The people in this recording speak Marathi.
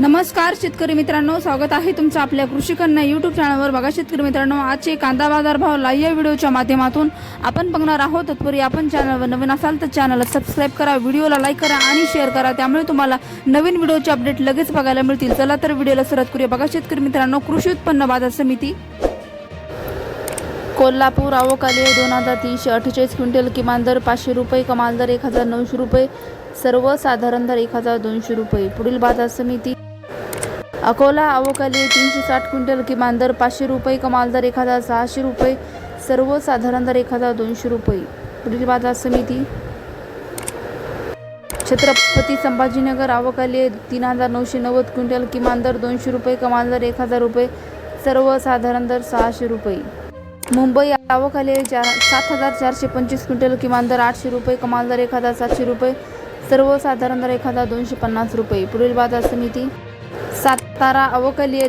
नमस्कार शेतकरी मित्रांनो. स्वागत आहे तुमचं आपल्या कृषी कन्या युट्यूब चॅनलवर बघा शेतकरी मित्रांनो आजचे कांदा बाजार भाव लाईव्ह या व्हिडिओच्या माध्यमातून आपण बघणार आहोत. तत्पूर्वी आपण चॅनलवर नवीन असाल तर चॅनलला सबस्क्राईब करा व्हिडिओला लाईक करा आणि शेअर करा. त्यामुळे तुम्हाला नवीन व्हिडिओचे अपडेट लगेच बघायला मिळतील. चला तर व्हिडिओला सुरुवात करूया. बघा शेतकरी मित्रांनो कृषी उत्पन्न बाजार समिती. कोल्हापूर आवकाले दोन हजार तीनशे अठ्ठेचाळीस क्विंटल किमान दर पाचशे रुपये कमाल दर एक हजार नऊशे रुपये सर्वसाधारण दर एक हजार दोनशे रुपये. पुढील बाजार समिती अकोला आवकाले तीनशे साठ क्विंटल किमान दर पाचशे रुपये कमाल दर एक हजार सहाशे रुपये सर्वसाधारण दर एक हजार दोनशे रुपये. पुढील बाजार समिती. छत्रपती संभाजीनगर आवकाले तीन हजार नऊशे नव्वद क्विंटल किमान दर दोनशे रुपये कमाल दर एक हजार रुपये सर्वसाधारण दर सहाशे रुपये. मुंबई आवकाले चार सात हजार चारशे पंचवीस क्विंटल किमान दर आठशे रुपये कमाल दर एक हजार सातशे रुपये सर्वसाधारण दर एक हजार दोनशे पन्नास रुपये. पुढील बाजार समिती. सातारा अवकाली